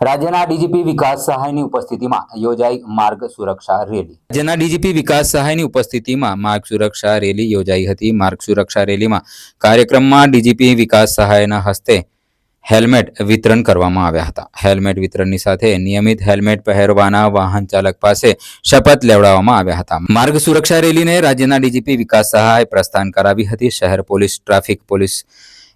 રાજ્યના ડીજીપી વિકાસ સહાયની ઉપસ્થિતિમાં યોજાઈ માર્ગ સુરક્ષા રેલી. રાજ્યના ડીજીપી વિકાસ સહાયની ઉપસ્થિતિમાં માર્ગ સુરક્ષા રેલી યોજાઈ હતી. માર્ગ સુરક્ષા રેલીમાં કાર્યક્રમમાં ડીજીપી વિકાસ સહાયના હસ્તે હેલ્મેટ વિતરણ કરવામાં આવ્યા હતા. હેલ્મેટ વિતરણની સાથે નિયમિત હેલ્મેટ પહેરવાના વાહન ચાલક પાસે શપથ લેવડાવવામાં આવ્યા હતા. માર્ગ સુરક્ષા રેલીને રાજ્યના ડીજીપી વિકાસ સહાય પ્રસ્થાન કરાવી હતી. શહેર પોલીસ, ટ્રાફિક પોલીસ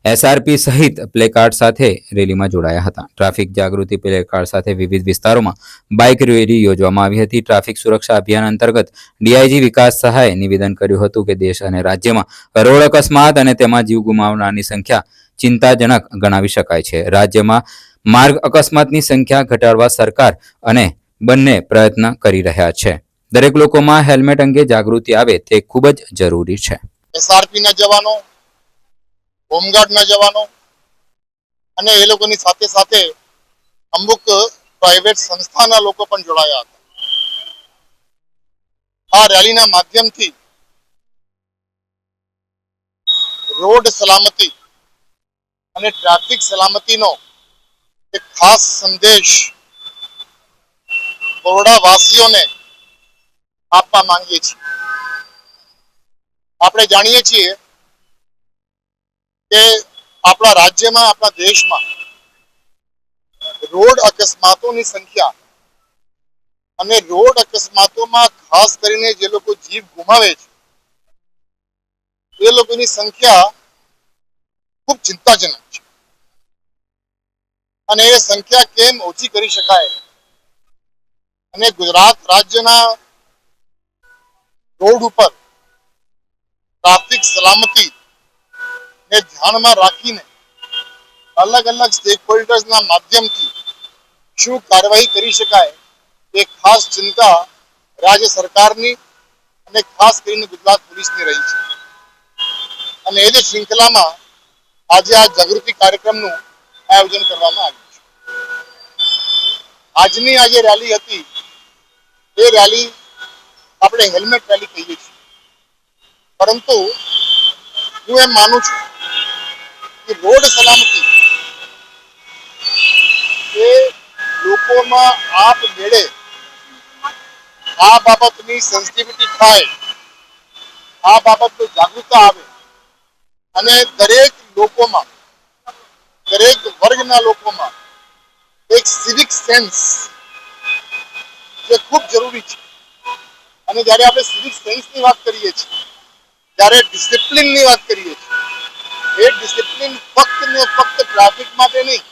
એસઆરપી સહિત પ્લેકાર્ડ સાથે રેલીમાં જોડાયા હતા. ટ્રાફિક જાગૃતિ પ્લેકાર્ડ સાથે વિવિધ વિસ્તારોમાં બાઇક રેલી યોજવામાં આવી હતી. ટ્રાફિક સુરક્ષા અભિયાન અંતર્ગત ડીઆઈજી વિકાસ સહાયે નિવેદન કર્યું હતું કે દેશ અને રાજ્યમાં કરોડ અકસ્માત અને તેમાં જીવ ગુમાવનારની સંખ્યા ચિંતાજનક ગણાવી શકાય છે. રાજ્યમાં માર્ગ અકસ્માતની સંખ્યા ઘટાડવા સરકાર અને બંને પ્રયત્ન કરી રહ્યા છે. દરેક લોકોમાં હેલ્મેટ અંગે જાગૃતિ આવે તે ખૂબ જ જરૂરી છે. એસઆરપી ના જવાનો હોમગાર્ડ ના જવાનો અને એ લોકોની સાથે સાથે અમુક પ્રાઇવેટ સંસ્થાના લોકો પણ જોડાયા હતા. આ રેલીના માધ્યમથી રોડ સલામતી અને ટ્રાફિક સલામતીનો એક ખાસ સંદેશ બરોડા વાસીઓને આપવા માંગીએ છીએ. આપણે જાણીએ છીએ કે આપણા રાજ્યમાં, આપણા દેશમાં રોડ અકસ્માતોની સંખ્યા અને રોડ અકસ્માતોમાં ખાસ કરીને જે લોકો જીવ ગુમાવે છે, એ લોકોની સંખ્યા ખૂબ ચિંતાજનક છે. અને એ સંખ્યા કેમ ઓછી કરી શકાય? અને ગુજરાત રાજ્યના રોડ ઉપર ટ્રાફિક સલામતી ને ધ્યાનમાં રાખીને અલગ અલગ સ્ટેક હોલ્ડર્સના માધ્યમથી શું કાર્યવાહી કરી શકાય એ ખાસ ચિંતા રાજ્ય સરકારની અને ખાસ કરીને ગુજરાત પોલીસની રહી છે. અને એ જ શૃંખલામાં આજે આ જાગૃતિ કાર્યક્રમનું આયોજન કરવામાં આવ્યું છે. આજની આ જે રેલી હતી. એ રેલી આપણે હેલ્મેટ રેલી કહીએ છીએ. પરંતુ હું એમ માનું છું કે રોડ સલામતી. એ લોકોમાં આપ મેળે, આ બાબતની સેન્સિટિવિટી થાય, આ બાબતની જાગૃતતા આવે. અને દરેક લોકોમાં, દરેક વર્ગના લોકોમાં એક સિવિક સેન્સ જે ખૂબ જરૂરી છે. અને જ્યારે આપણે સિવિક સેન્સની વાત કરીએ છીએ ત્યારે ડિસિપ્લિનની વાત કરીએ છીએ એ ડિસિપ્લિન ફક્ત ને ફક્ત ટ્રાફિક માટે નહીં